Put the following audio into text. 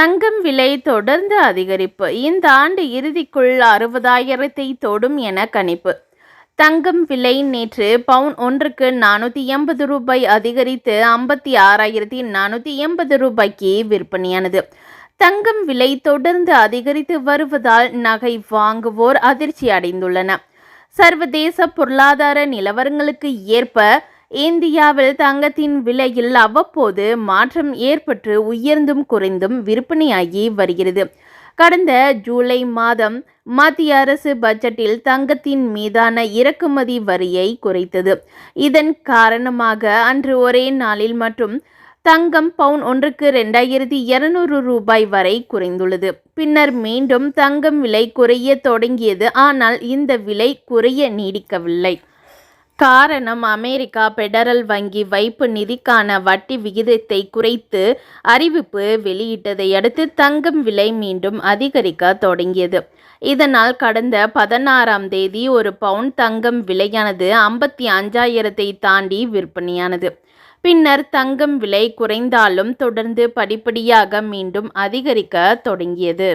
தங்கம் விலை தொடர்ந்து அதிகரிப்பு. இந்த ஆண்டு இறுதிக்குள் அறுபதாயிரத்தை தொடும் என கணிப்பு. தங்கம் விலை நேற்று பவுன் ஒன்றுக்கு நானூற்றி எண்பது ரூபாய் அதிகரித்து ஐம்பத்தி ஆறாயிரத்தி நானூற்றி எண்பது ரூபாய்க்கு விற்பனையானது. தங்கம் விலை தொடர்ந்து அதிகரித்து வருவதால் நகை வாங்குவோர் அதிர்ச்சி அடைந்துள்ளன சர்வதேச பொருளாதார நிலவரங்களுக்கு ஏற்ப இந்தியாவில் தங்கத்தின் விலையில் அவ்வப்போது மாற்றம் ஏற்பட்டு உயர்ந்தும் குறைந்தும் விற்பனையாகி வருகிறது. கடந்த ஜூலை மாதம் மத்திய அரசு பட்ஜெட்டில் தங்கத்தின் மீதான இறக்குமதி வரியை குறைத்தது. இதன் காரணமாக அன்று ஒரே நாளில் மற்றும் தங்கம் பவுன் ஒன்றுக்கு ரெண்டாயிரத்தி இருநூறு ரூபாய் வரை குறைந்துள்ளது. பின்னர் மீண்டும் தங்கம் விலை குறைய தொடங்கியது. ஆனால் இந்த விலை குறைய நீடிக்கவில்லை. காரணம் அமெரிக்கா பெடரல் வங்கி வைப்பு நிதிக்கான வட்டி விகிதத்தை குறைத்து அறிவிப்பு வெளியிட்டதை அடுத்து தங்கம் விலை மீண்டும் அதிகரிக்க தொடங்கியது. இதனால் கடந்த பதினாறாம் தேதி ஒரு பவுண்ட் தங்கம் விலையானது ஐம்பத்தி அஞ்சாயிரத்தை தாண்டி விற்பனையானது. பின்னர் தங்கம் விலை குறைந்தாலும் தொடர்ந்து படிப்படியாக மீண்டும் அதிகரிக்க தொடங்கியது.